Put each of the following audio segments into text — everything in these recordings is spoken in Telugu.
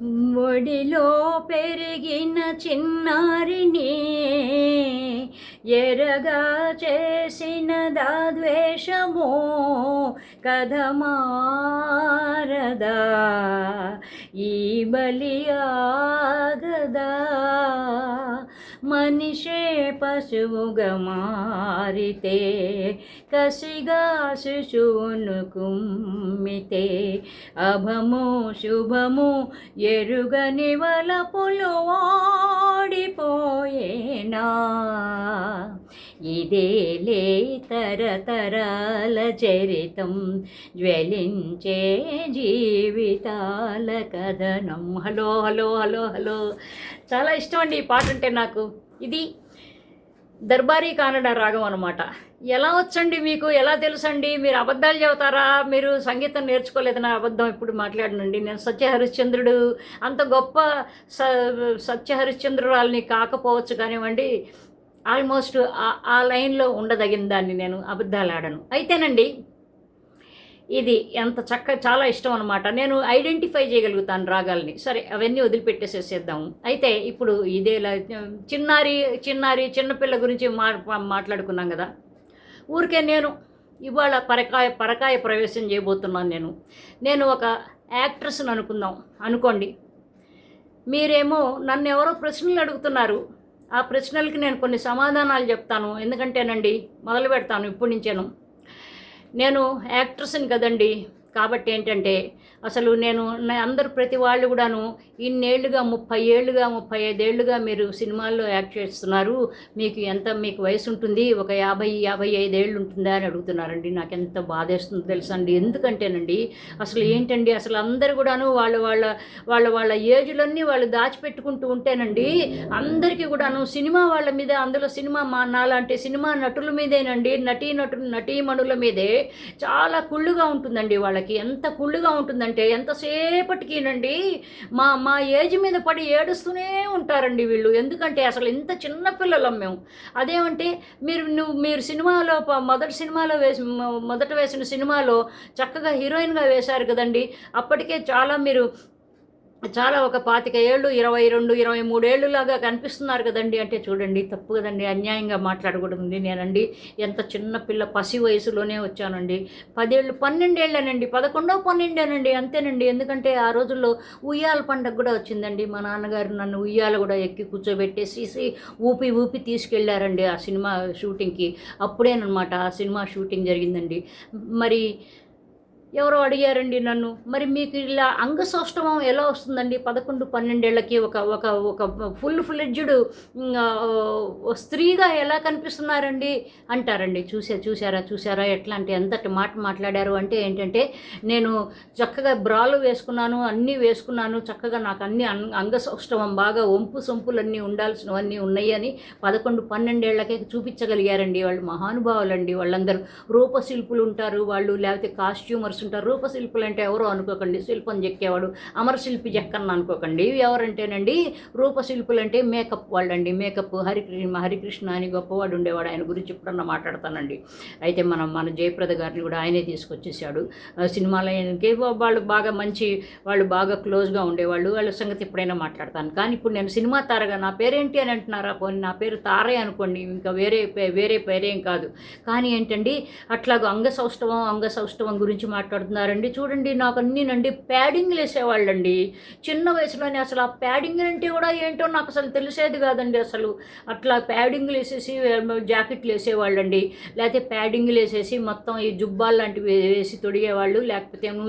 ఒడిలో పెరిగిన చిన్నారిని ఎరగా చేసిన దాద్వేషమో కథమారదా ఈ బలియాగదా మనిషే పశువుగా మారితే కసిగా శిశువును కుమ్మితే అభము శుభము ఎరుగని వలపులు ఓడిపోయేనా? ఇదేలే తరతరాల చరితం. జ్వలించే జీవితాల కథనం. Hello hello hello hello. చాలా ఇష్టం అండి ఈ పాట అంటే నాకు. ఇది దర్బారీ కానడ రాగం అనమాట ఎలా వచ్చండి మీకు? ఎలా తెలుసండి? మీరు అబద్ధాలు చెబుతారా? మీరు సంగీతం నేర్చుకోలేదని అబద్ధం ఇప్పుడు మాట్లాడనండి. నేను సత్య హరిశ్చంద్రుడు. అంత గొప్ప స సత్య హరిశ్చంద్రురాలని కాకపోవచ్చు కానివ్వండి ఆల్మోస్ట్ ఆ- ఆ లైన్లో ఉండదగిన దాన్ని నేను అబద్ధాలు ఆడను. అయితేనండి ఇది ఎంత చక్క చాలా ఇష్టం అనమాట నేను ఐడెంటిఫై చేయగలుగుతాను రాగాల్ని. సరే అవన్నీ వదిలిపెట్టేసేసేద్దాము అయితే ఇప్పుడు ఇదే చిన్నారి చిన్నారి చిన్నపిల్ల గురించి మా మాట్లాడుకున్నాం కదా. ఊరికే నేను ఇవాళ పరకాయ పరకాయ ప్రవేశం చేయబోతున్నాను నేను. నేను ఒక యాక్ట్రెస్ని అనుకుందాం అనుకోండి. మీరేమో నన్ను ఎవరో ప్రశ్నలు అడుగుతున్నారు. ఆ ప్రశ్నలకి నేను కొన్ని సమాధానాలు చెప్తాను. ఎందుకంటేనండి మొదలు పెడతాను ఇప్పటి నుంచేను. నేను యాక్ట్రెస్ని కదండి. కాబట్టి ఏంటంటే అసలు నేను నా- అందరు ప్రతి వాళ్ళు కూడాను ఇన్నేళ్ళుగా ముప్పై ఏళ్ళుగా ముప్పై ఐదేళ్ళుగా మీరు సినిమాల్లో యాక్ట్ చేస్తున్నారు. మీకు ఎంత మీకు వయసు ఉంటుంది? ఒక యాభై యాభై ఐదేళ్ళు ఉంటుందా అని అడుగుతున్నారండి. నాకు ఎంత బాధేస్తుందో తెలుసండి. ఎందుకంటేనండి అసలు ఏంటండి? అసలు అందరు కూడాను వాళ్ళ వాళ్ళ వాళ్ళ వాళ్ళ ఏజ్లన్నీ వాళ్ళు దాచిపెట్టుకుంటూ ఉంటేనండి అందరికీ కూడాను సినిమా వాళ్ళ మీద అందులో సినిమా మా నాలాంటి సినిమా నటుల మీదేనండి నటీ నటులు నటీమణుల మీదే చాలా కుళ్ళుగా ఉంటుందండి వాళ్ళకి. ఎంత కుళ్ళుగా ఉంటుందంటే ఎంతసేపటికినండి మా మా ఏజ్ మీద పడి ఏడుస్తూనే ఉంటారండి వీళ్ళు. ఎందుకంటే అసలు ఇంత చిన్న పిల్లలం మేము. అదేమంటే మీరు నువ్వు మీరు సినిమాలో ప- మొదటి సినిమాలో వేసి మొదట వేసిన సినిమాలో చక్కగా హీరోయిన్గా వేశారు కదండి. అప్పటికే చాలా మీరు చాలా ఒక పాతిక ఏళ్ళు ఇరవై రెండు ఇరవై మూడేళ్ళు లాగా కనిపిస్తున్నారు కదండి. అంటే చూడండి తప్పు కదండి అన్యాయంగా మాట్లాడకూడదండి నేనండి. ఎంత చిన్న పిల్ల పసి వయసులోనే వచ్చానండి. పదేళ్ళు పన్నెండేళ్ళేనండి పదకొండో పన్నెండేనండి అంతేనండి. ఎందుకంటే ఆ రోజుల్లో ఉయ్యాల పండగ కూడా వచ్చిందండి. మా నాన్నగారు నన్ను ఉయ్యాల కూడా ఎక్కి కూర్చోబెట్టేసి ఊపి ఊపి తీసుకెళ్ళారండి ఆ సినిమా షూటింగ్కి. అప్పుడేనమాట ఆ సినిమా షూటింగ్ జరిగిందండి. మరి ఎవరో అడిగారండి నన్ను. మరి మీకు ఇలా అంగసౌష్ఠవం ఎలా వస్తుందండి? పదకొండు పన్నెండేళ్ళకి ఒక ఒక ఒక ఫుల్ ఫ్లెడ్జ్డ్ స్త్రీగా ఎలా కనిపిస్తున్నారండి? అంటారండి. చూసా చూసారా చూసారా? ఎట్లా అంటే ఎంతటి మాట మాట్లాడారు అంటే ఏంటంటే నేను చక్కగా బ్రాలు వేసుకున్నాను అన్నీ వేసుకున్నాను చక్కగా నాకు అన్ని అం- అంగసౌష్ఠవం బాగా వంపు సొంపులన్నీ ఉండాల్సినవన్నీ ఉన్నాయి అని పదకొండు పన్నెండేళ్ళకే చూపించగలిగారండి వాళ్ళు మహానుభావులండి వాళ్ళందరూ. రూపశిల్పులు ఉంటారు వాళ్ళు లేకపోతే కాస్ట్యూమర్స్ ఉంటారు రూపశిల్పులు అంటే ఎవరో అనుకోకండి. శిల్పం చెక్కేవాడు అమరశిల్పి చెక్కన్న అనుకోకండి. ఎవరంటేనండి రూపశిల్పులు అంటే మేకప్ వాళ్ళండి. మేకప్ హరికృష్ణ హరికృష్ణ అని గొప్పవాడు ఉండేవాడు. ఆయన గురించి ఇప్పుడన్నా మాట్లాడతానండి. అయితే మనం మన జయప్రద గారిని కూడా ఆయనే తీసుకొచ్చేసాడు ఆ సినిమాలో వాళ్ళు బాగా మంచి వాళ్ళు బాగా క్లోజ్గా ఉండేవాళ్ళు. వాళ్ళ సంగతి ఎప్పుడైనా మాట్లాడతాను. కానీ ఇప్పుడు నేను సినిమా తారగా నా పేరేంటి అని అంటున్నారా? పోనీ నా పేరు తారే అనుకోండి. ఇంకా వేరే పే- వేరే పేరేం కాదు. కానీ ఏంటండి అట్లాగ అంగసౌష్ఠవం అంగసౌష్ఠవం గురించి మాట్లాడుతున్నారండి. చూడండి నాకు అన్నీనండి ప్యాడింగ్లు వేసేవాళ్ళండి. చిన్న వయసులోనే అసలు ఆ ప్యాడింగ్ అంటే కూడా ఏంటో నాకు అసలు తెలిసేది కాదండి అసలు. అట్లా ప్యాడింగ్లు వేసేసి జాకెట్లు వేసేవాళ్ళండి. లేకపోతే ప్యాడింగ్లు వేసేసి మొత్తం ఈ జుబ్బాలు లాంటివి వేసి తొడిగేవాళ్ళు. లేకపోతే ఏమో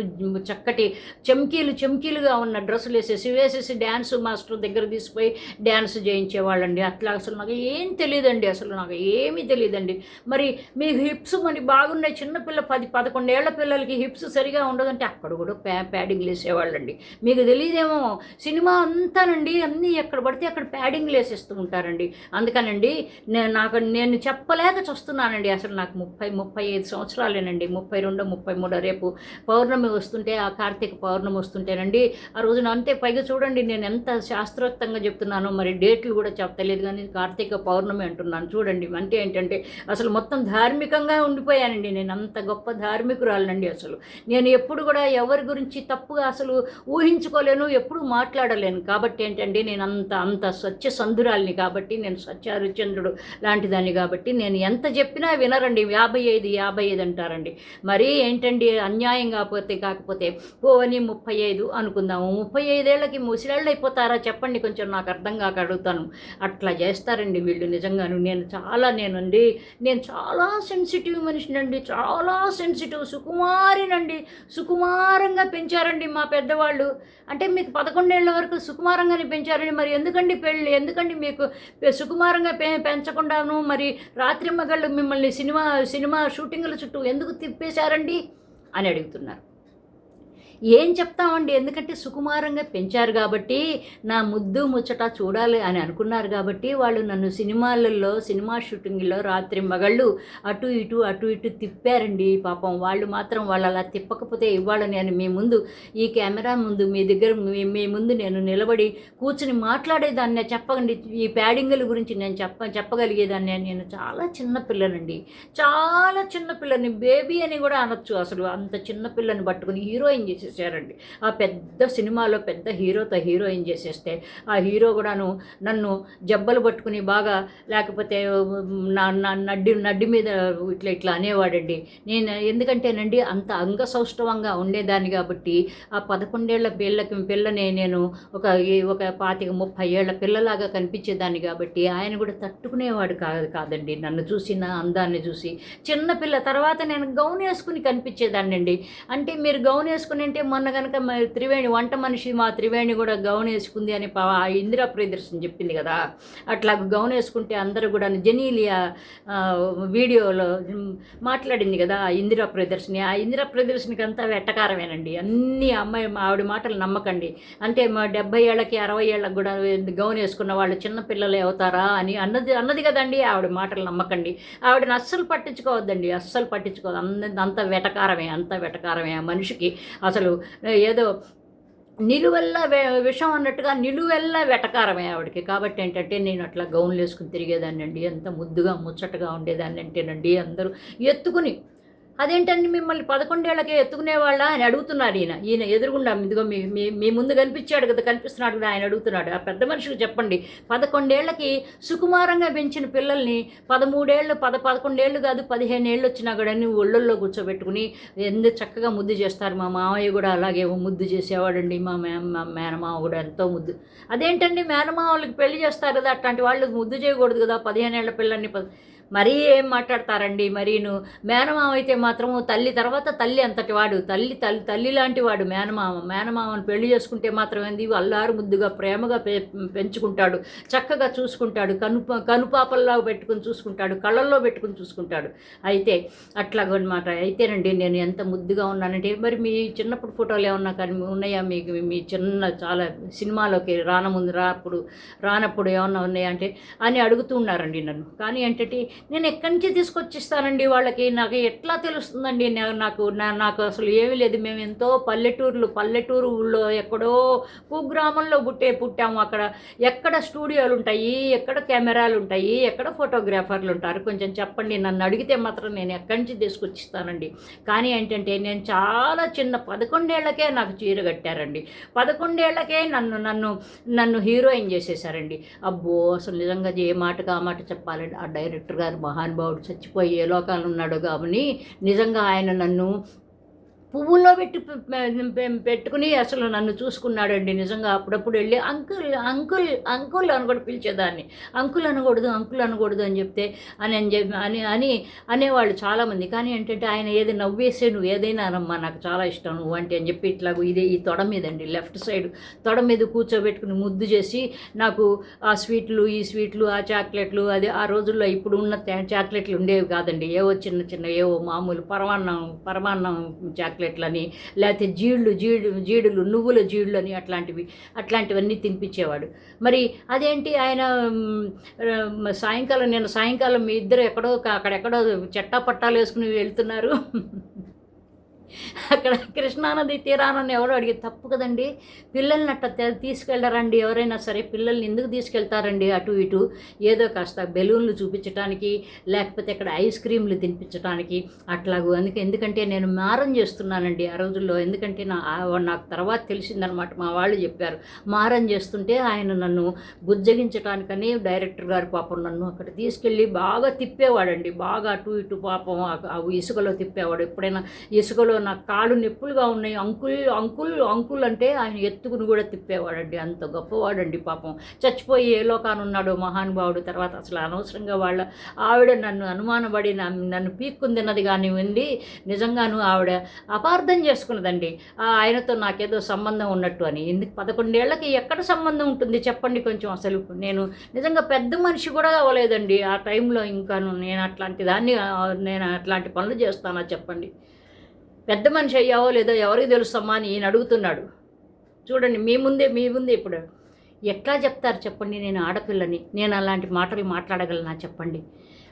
చక్కటి చెమ్కీలు చెమ్కీలుగా ఉన్న డ్రెస్సులు వేసేసి వేసేసి డ్యాన్స్ మాస్టర్ దగ్గర తీసుకుపోయి డ్యాన్స్ చేయించేవాళ్ళండి. అట్లా అసలు నాకు ఏం తెలియదండి అసలు నాకు ఏమీ తెలియదండి. మరి మీ హిప్స్ మరి బాగున్నాయి. చిన్నపిల్ల పది పదకొండేళ్ళ పిల్లలకి హిప్స్ సరిగా ఉండదంటే అక్కడ కూడా ప్యా ప్యాడింగ్లు వేసేవాళ్ళండి మీకు తెలియదేమో సినిమా అంతానండి అన్నీ ఎక్కడ పడితే అక్కడ ప్యాడింగ్లు వేసేస్తూ ఉంటారండి. అందుకనండి నేను నాకు నేను చెప్పలేక చూస్తున్నానండి. అసలు నాకు ముప్పై ముప్పై ఐదు సంవత్సరాలేనండి. ముప్పై రెండు ముప్పై మూడు రేపు పౌర్ణమి వస్తుంటే ఆ కార్తీక పౌర్ణమి వస్తుంటేనండి ఆ రోజున అంతే పైగా చూడండి నేను ఎంత శాస్త్రోక్తంగా చెప్తున్నానో మరి డేట్లు కూడా చెప్పలేదు కానీ కార్తీక పౌర్ణమి అంటున్నాను. చూడండి అంటే ఏంటంటే అసలు మొత్తం ధార్మికంగా ఉండిపోయానండి. నేను అంత గొప్ప ధార్మికురాలనండి అసలు. నేను ఎప్పుడు కూడా ఎవరి గురించి తప్పుగా అసలు ఊహించుకోలేను ఎప్పుడు మాట్లాడలేను. కాబట్టి ఏంటంటే నేను అంత అంత స్వచ్ఛ సంధురాల్ని కాబట్టి నేను స్వచ్ఛ హరిశ్చంద్రుడు లాంటి దాన్ని కాబట్టి నేను ఎంత చెప్పినా వినరండి. యాభై ఐదు యాభై ఐదు అంటారండి. మరీ ఏంటండి అన్యాయం కాకపోతే కాకపోతే పోవని ముప్పై ఐదు అనుకుందాము. ముప్పై ఐదేళ్ళకి ముసిరేళ్ళు అయిపోతారా చెప్పండి కొంచెం నాకు అర్థం కాక అడుగుతాను. అట్లా చేస్తారండి వీళ్ళు నిజంగాను. నేను చాలా నేనండి నేను చాలా సెన్సిటివ్ మనిషినండి. చాలా సెన్సిటివ్ సుకుమారి అండి సుకుమారంగా పెంచారండి మా పెద్దవాళ్ళు. అంటే మీకు పదకొండేళ్ళ వరకు సుకుమారంగానే పెంచారండి. మరి ఎందుకండి పెళ్ళి? ఎందుకండి మీకు సుకుమారంగా పె పెంచకుండాను మరి రాత్రి మగళ్ళు మిమ్మల్ని సినిమా సినిమా షూటింగుల చుట్టూ ఎందుకు తిప్పేశారండి? అని అడుగుతున్నారు. ఏం చెప్తామండి? ఎందుకంటే సుకుమారంగా పెంచారు కాబట్టి నా ముద్దు ముచ్చట చూడాలి అని అనుకున్నారు కాబట్టి వాళ్ళు నన్ను సినిమాలలో సినిమా షూటింగ్లో రాత్రి మగళ్ళు అటు ఇటు అటు ఇటు తిప్పారండి పాపం. వాళ్ళు మాత్రం వాళ్ళు అలా తిప్పకపోతే ఇవాళ నేను మీ ముందు ఈ కెమెరా ముందు మీ దగ్గర మీ ముందు నేను నిలబడి కూర్చుని మాట్లాడేదాన్ని చెప్పండి ఈ ప్యాడింగుల గురించి నేను చెప్ప చెప్పగలిగేదాన్ని. నేను చాలా చిన్న పిల్లనండి. చాలా చిన్న పిల్లని బేబీ అని కూడా అనొచ్చు అసలు. అంత చిన్న పిల్లని పట్టుకుని హీరోయిన్ చేసేసారండి ఆ పెద్ద సినిమాలో పెద్ద హీరోతో హీరోయిన్ చేసేస్తే ఆ హీరో కూడాను నన్ను జబ్బలు పట్టుకుని బాగా లేకపోతే నా నడ్డి నడ్డి మీద ఇట్లా ఇట్లా అనేవాడండి. నేను ఎందుకంటేనండి అంత అంగసౌష్ఠవంగా ఉండేదాన్ని కాబట్టి ఆ పదకొండేళ్ళ పిల్లకి పిల్లని నేను ఒక ఒక పాతిక ముప్పై ఏళ్ళ పిల్లలాగా కనిపించేదాన్ని కాబట్టి ఆయన కూడా తట్టుకునేవాడు కాదు కాదండి. నన్ను చూసి నా అందాన్ని చూసి చిన్నపిల్ల తర్వాత నేను గౌన్ వేసుకుని కనిపించేదాన్ని అండి అంటే మీరు గౌన్ వేసుకుని అంటే మొన్న కనుక త్రివేణి వంట మనిషి మా త్రివేణి కూడా గౌన్ వేసుకుంది అని ఆ ఇందిరా ప్రియదర్శన్ చెప్పింది కదా. అట్లా గౌన్ వేసుకుంటే అందరూ కూడా జెనీలియా వీడియోలో మాట్లాడింది కదా ఇందిరా ప్రియదర్శిని. ఆ ఇందిరా ప్రదర్శనికి అంతా వెట్టకారమేనండి అన్ని అమ్మాయి మా ఆవిడ మాటలు నమ్మకండి. అంటే మా డెబ్బై ఏళ్ళకి అరవై ఏళ్ళకి కూడా గౌన్ వేసుకున్న వాళ్ళు చిన్న పిల్లలే అవుతారా అని అన్నది అన్నది కదండి ఆవిడ మాటలు నమ్మకండి. ఆవిడని అస్సలు పట్టించుకోవద్దండి. అస్సలు పట్టించుకోవద్దు. అంత వెటకారమే అంత వెటకారమే ఆ మనిషికి. అసలు ఏదో నిలువెల్లా విషం అన్నట్టుగా నిలువెల్లా వెటకారమే ఆవిడకి. కాబట్టి ఏంటంటే నేను అట్లా గౌన్లు వేసుకుని తిరిగేదాన్ని అండి ఎంత ముద్దుగా ముచ్చటగా ఉండేదాన్ని అంటేనండి అందరూ ఎత్తుకుని అదేంటండి మిమ్మల్ని పదకొండేళ్ళకే ఎత్తుకునేవాళ్ళ అని అడుగుతున్నారు ఈయన. ఈయన ఎదురుగుండా ఇదిగో మీ మీ మీ ముందు కనిపించాడు కదా కనిపిస్తున్నాడు కదా ఆయన అడుగుతున్నాడు. ఆ పెద్ద మనిషికి చెప్పండి. పదకొండేళ్ళకి సుకుమారంగా పెంచిన పిల్లల్ని పదమూడేళ్ళు పద పదకొండేళ్ళు కాదు పదిహేను ఏళ్ళు వచ్చినా కూడా ఒళ్ళల్లో కూర్చోబెట్టుకుని ఎంత చక్కగా ముద్దు చేస్తారు. మా మామయ్య కూడా అలాగే ముద్దు చేసేవాడండి. మా మే మా మేనమామ కూడా ఎంతో ముద్దు. అదేంటండి మేనమామ వాళ్ళకి పెళ్ళి చేస్తారు కదా అట్లాంటి వాళ్ళు ముద్దు చేయకూడదు కదా పదిహేను పిల్లల్ని ప- మరీ ఏం మాట్లాడతారండి? మరీను. మేనమామ అయితే మాత్రం తల్లి తర్వాత తల్లి అంతటి వాడు. తల్లి తల్లి తల్లి లాంటి వాడు మేనమామ. మేనమామను పెళ్ళి చేసుకుంటే మాత్రం ఏంది? అల్లారు ముద్దుగా ప్రేమగా పె పెంచుకుంటాడు. చక్కగా చూసుకుంటాడు. కను కనుపాపల్లా పెట్టుకుని చూసుకుంటాడు. కళ్ళల్లో పెట్టుకుని చూసుకుంటాడు. అయితే అట్లాగనమాట. అయితేనండి నేను ఎంత ముద్దుగా ఉన్నానంటే మరి మీ చిన్నప్పుడు ఫోటోలు ఏమన్నా కానీ ఉన్నాయా? మీకు మీ చిన్న చాలా సినిమాలోకి రానముందు రాప్పుడు రానప్పుడు ఏమన్నా ఉన్నాయా అంటే అని అడుగుతూ ఉన్నారండి నన్ను. కానీ ఏంటంటే నేను ఎక్కడి నుంచి తీసుకొచ్చిస్తానండి వాళ్ళకి? నాకు ఎట్లా తెలుస్తుందండి? నాకు నా- నాకు అసలు ఏమీ లేదు. మేము ఎంతో పల్లెటూర్లు పల్లెటూరు ఊళ్ళో ఎక్కడో కుగ్రామంలో పుట్టే పుట్టాము అక్కడ. ఎక్కడ స్టూడియోలు ఉంటాయి ఎక్కడ కెమెరాలు ఉంటాయి ఎక్కడ ఫోటోగ్రాఫర్లు ఉంటారు? కొంచెం చెప్పండి. నన్ను అడిగితే మాత్రం నేను ఎక్కడి నుంచి తీసుకొచ్చిస్తానండి. కానీ ఏంటంటే నేను చాలా చిన్న పదకొండేళ్ళకే నాకు చీర కట్టారండి. పదకొండేళ్ళకే నన్ను నన్ను నన్ను హీరోయిన్ చేసేసారండి. అబ్బో! అసలు నిజంగా ఏ మాటగా ఆ మాట చెప్పాలండి? ఆ డైరెక్టర్ గారు మహానుభావుడు చచ్చిపోయి ఏ లోకాలు ఉన్నాడో కాబట్టి నిజంగా ఆయన నన్ను పువ్వుల్లో పెట్టి పెట్టుకుని అసలు నన్ను చూసుకున్నాడండి నిజంగా. అప్పుడప్పుడు వెళ్ళి అంకుల్ అంకుల్ అంకుల్ అని కూడా పిలిచేదాన్ని. అంకుల్ అనకూడదు అంకుల్ అనకూడదు అని చెప్తే అని అని చెప్పి అని అని అనేవాళ్ళు చాలామంది. కానీ ఏంటంటే ఆయన ఏది నవ్వేసే నువ్వు ఏదైనా అనమ్మా నాకు చాలా ఇష్టం నువ్వు అంటే అని చెప్పి ఇట్లా ఇదే ఈ తొడ మీదండి లెఫ్ట్ సైడ్ తొడ మీద కూర్చోబెట్టుకుని ముద్దు చేసి నాకు ఆ స్వీట్లు ఈ స్వీట్లు ఆ చాక్లెట్లు అది ఆ రోజుల్లో ఇప్పుడు ఉన్న చాక్లెట్లు ఉండేవి కాదండి. ఏవో చిన్న చిన్న ఏవో మామూలు పరమాన్నం పరమాన్నం చాక్లెట్ చాక్లెట్లని లేకపోతే జీళ్ళు జీడు జీడులు నువ్వుల జీళ్ళు అని అట్లాంటివి అట్లాంటివన్నీ తినిపించేవాడు. మరి అదేంటి ఆయన సాయంకాలం నేను సాయంకాలం మీ ఇద్దరు ఎక్కడో అక్కడెక్కడో చెట్టా పట్టాలు వేసుకుని వెళ్తున్నారు? అక్కడ కృష్ణానది తీరానని ఎవరో అడిగి తప్పు కదండి పిల్లల్ని అట్ట తీసుకెళ్ళరండి ఎవరైనా సరే పిల్లల్ని ఎందుకు తీసుకెళ్తారండి అటు ఇటు ఏదో కాస్త బెలూన్లు చూపించడానికి లేకపోతే ఇక్కడ ఐస్ క్రీమ్లు తినిపించడానికి అట్లాగూ అందుకే ఎందుకంటే నేను మారం చేస్తున్నానండి ఆ రోజుల్లో ఎందుకంటే నా నాకు తర్వాత తెలిసిందనమాట మా వాళ్ళు చెప్పారు మారం చేస్తుంటే ఆయన నన్ను బుజ్జగించడానికని డైరెక్టర్ గారు పాపం నన్ను అక్కడ తీసుకెళ్ళి బాగా తిప్పేవాడండి బాగా అటు ఇటు పాపం ఇసుకలో తిప్పేవాడు ఎప్పుడైనా ఇసుకలో నా కాళ్ళు నొప్పులుగా ఉన్నాయి. అంకుల్ అంకుల్ అంకుల్ అంటే ఆయన ఎత్తుకుని కూడా తిప్పేవాడండి. అంత గొప్పవాడండి పాపం. చచ్చిపోయి ఏ లోకానున్నాడు మహానుభావుడు తర్వాత అసలు అనవసరంగా వాళ్ళ ఆవిడ నన్ను అనుమానపడి నన్ను నన్ను పీక్కుందిన్నది కానివ్వండి నిజంగాను ఆవిడ అపార్థం చేసుకున్నదండి. ఆయనతో నాకేదో సంబంధం ఉన్నట్టు అని. ఎందుకు పదకొండేళ్ళకి ఎక్కడ సంబంధం ఉంటుంది చెప్పండి కొంచెం అసలు. నేను నిజంగా పెద్ద మనిషి కూడా అవ్వలేదండి. ఆ టైంలో ఇంకాను నేను అట్లాంటి దాన్ని నేను అట్లాంటి పనులు చేస్తానా చెప్పండి. పెద్ద మనిషి అయ్యావో లేదో ఎవరికి తెలుస్తామా అని ఈయన అడుగుతున్నాడు. చూడండి మీ ముందే మీ ముందే ఇప్పుడు. ఎట్లా చెప్తారు చెప్పండి నేను ఆడపిల్లని నేను అలాంటి మాటలు మాట్లాడగలనా చెప్పండి.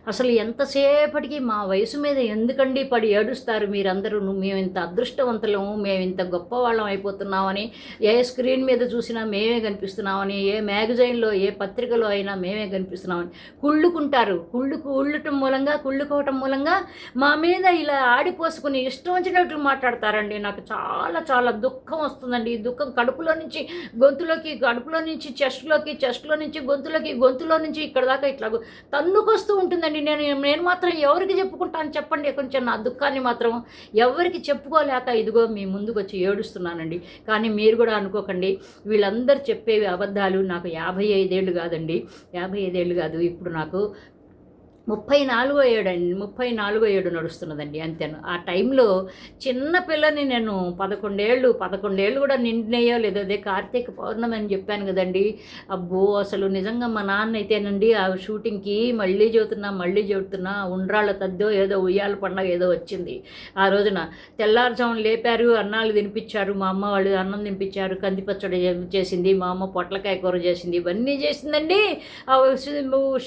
అసలు ఎంతసేపటికి మా వయసు మీద ఎందుకండి పడి ఏడుస్తారు మీరందరూ? మేము ఇంత అదృష్టవంతులము మేము ఇంత గొప్పవాళ్ళం అయిపోతున్నామని ఏ స్క్రీన్ మీద చూసినా మేమే కనిపిస్తున్నామని ఏ మ్యాగజైన్లో ఏ పత్రికలో అయినా మేమే కనిపిస్తున్నామని. కుళ్ళుకుంటారు. కుళ్ళు కుళ్ళటం మూలంగా కుళ్ళుకోవటం మూలంగా మా మీద ఇలా ఆడిపోసుకుని ఇష్టం వచ్చినట్లు మాట్లాడతారండి. నాకు చాలా చాలా దుఃఖం వస్తుందండి. ఈ దుఃఖం కడుపులో నుంచి గొంతులోకి కడుపులో నుంచి నుంచి చెస్ట్లోకి చెస్ట్లో నుంచి గొంతులోకి గొంతులో నుంచి ఇక్కడ దాకా ఇట్లా తన్నుకొస్తూ ఉంటుందండి. నేను నేను మాత్రం ఎవరికి చెప్పుకుంటాను చెప్పండి. కొంచెం నా దుఃఖాన్ని మాత్రం ఎవరికి చెప్పుకోలేక ఇదిగో మీ ముందుకు వచ్చి ఏడుస్తున్నానండి. కానీ మీరు కూడా అనుకోకండి. వీళ్ళందరూ చెప్పేవి అబద్ధాలు నాకు యాభై ఐదేళ్ళు కాదండి. యాభై ఐదేళ్ళు కాదు. ఇప్పుడు నాకు ముప్పై నాలుగో ఏడు అండి ముప్పై నాలుగో ఏడు నడుస్తున్నదండి అంతేను. ఆ టైంలో చిన్న పిల్లని నేను పదకొండేళ్ళు పదకొండేళ్ళు కూడా నిండినయో లేదో అదే కార్తీక పౌర్ణమి అని చెప్పాను కదండి. అబ్బో అసలు నిజంగా మా నాన్న అయితేనండి ఆ షూటింగ్కి మళ్ళీ చెబుతున్నా మళ్ళీ చెబుతున్నా ఉండ్రాళ్ళ తద్దో ఏదో ఉయ్యాల పండగ ఏదో వచ్చింది. ఆ రోజున తెల్లారుజామున లేపారు అన్నాలు తినిపించారు మా అమ్మ వాళ్ళు అన్నం తినిపించారు కందిపచ్చడి చేసింది మా అమ్మ పొట్లకాయ కూర చేసింది ఇవన్నీ చేసిందండి. ఆ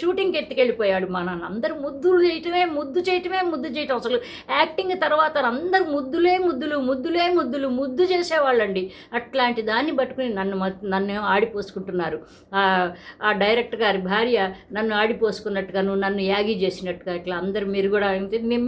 షూటింగ్కి ఎత్తుకెళ్ళిపోయాడు మా నాన్న. అందరూ ముద్దులు చేయటమే ముద్దు చేయటమే ముద్దు చేయటం అసలు. యాక్టింగ్ తర్వాత అందరూ ముద్దులే ముద్దులు ముద్దులే ముద్దులు ముద్దు చేసేవాళ్ళండి. అట్లాంటి దాన్ని పట్టుకుని నన్ను నన్ను ఆడిపోసుకుంటున్నారు. ఆ డైరెక్టర్ గారి భార్య నన్ను ఆడిపోసుకున్నట్టుగాను నన్ను యాగి చేసినట్టుగా ఇట్లా అందరు మీరు కూడా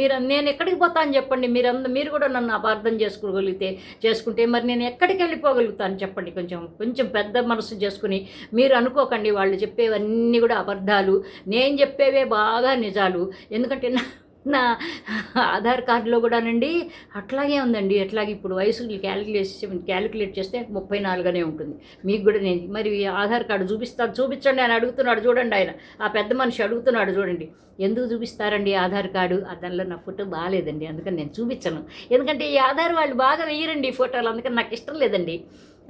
మీరు నేను ఎక్కడికి పోతాను చెప్పండి. మీరు అంద మీరు కూడా నన్ను అపార్థం చేసుకోగలిగితే చేసుకుంటే మరి నేను ఎక్కడికి వెళ్ళిపోగలుగుతాను చెప్పండి. కొంచెం కొంచెం పెద్ద మనసు చేసుకుని మీరు అనుకోకండి. వాళ్ళు చెప్పేవన్నీ కూడా అబద్ధాలు. నేను చెప్పేవే బాగా నిజాలు. ఎందుకంటే నా నా ఆధార్ కార్డులో కూడానండి అట్లాగే ఉందండి. అట్లాగే ఇప్పుడు వయసు క్యాలిక్యులేట్ క్యాలిక్యులేట్ చేస్తే ముప్పై నాలుగునే ఉంటుంది. మీకు కూడా నేను మరి ఈ ఆధార్ కార్డు చూపిస్తాను చూపించండి అని అడుగుతున్నాడు చూడండి ఆయన. ఆ పెద్ద మనిషి అడుగుతున్నాడు చూడండి. ఎందుకు చూపిస్తారండి ఆధార్ కార్డు? దానిలో నా ఫోటో బాగాలేదండి. అందుకని నేను చూపించను. ఎందుకంటే ఈ ఆధార్ వాళ్ళు బాగా వేయరండి ఈ ఫోటోలు. అందుకని నాకు ఇష్టం లేదండి.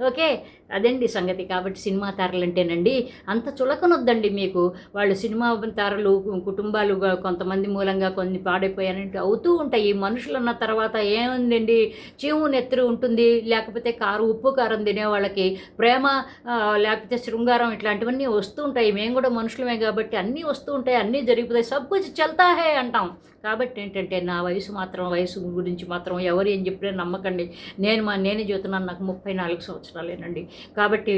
ఓకే అదండి సంగతి. కాబట్టి సినిమా తారలంటేనండి అంత చులకనొద్దండి మీకు. వాళ్ళు సినిమా తారలు కుటుంబాలు కొంతమంది మూలంగా కొన్ని పాడైపోయారంటే అవుతూ ఉంటాయి. ఈ మనుషులు అన్న తర్వాత ఏముందండి? చీము నెత్తురు ఉంటుంది. లేకపోతే కారు ఉప్పు కారం తినే వాళ్ళకి ప్రేమ లేకపోతే శృంగారం ఇట్లాంటివన్నీ వస్తూ ఉంటాయి. మేము కూడా మనుషులమే కాబట్టి అన్నీ వస్తూ ఉంటాయి అన్నీ జరిగిపోతాయి. సబ్ కుछ చల్తా హే అంటాం. కాబట్టి ఏంటంటే నా వయసు మాత్రం వయసు గురించి మాత్రం ఎవరు ఏం చెప్పినా నమ్మకండి. నేను మా నేనే చూస్తున్నాను నాకు ముప్పై నాలుగు అవసరాలేనండి కాబట్టి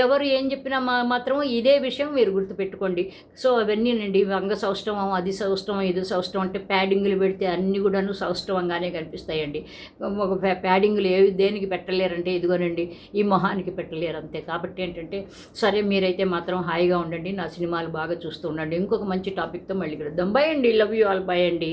ఎవరు ఏం చెప్పినా మా మాత్రం ఇదే విషయం మీరు గుర్తుపెట్టుకోండి. సో అవన్నీనండి అంగ సౌష్ఠవం అది సౌష్ఠవం ఇది సౌష్ఠవం అంటే ప్యాడింగ్లు పెడితే అన్నీ కూడాను సౌష్ఠవంగానే కనిపిస్తాయండి. ఒక ప్యాడింగ్లు ఏవి దేనికి పెట్టలేరంటే ఇదిగోనండి ఈ మొహానికి పెట్టలేరు అంతే. కాబట్టి ఏంటంటే సరే మీరైతే మాత్రం హాయిగా ఉండండి నా సినిమాలు బాగా చూస్తూ ఉండండి. ఇంకొక మంచి టాపిక్తో మళ్ళీ కలుద్దాం. బై అండి లవ్ యూ ఆల్ బై అండి.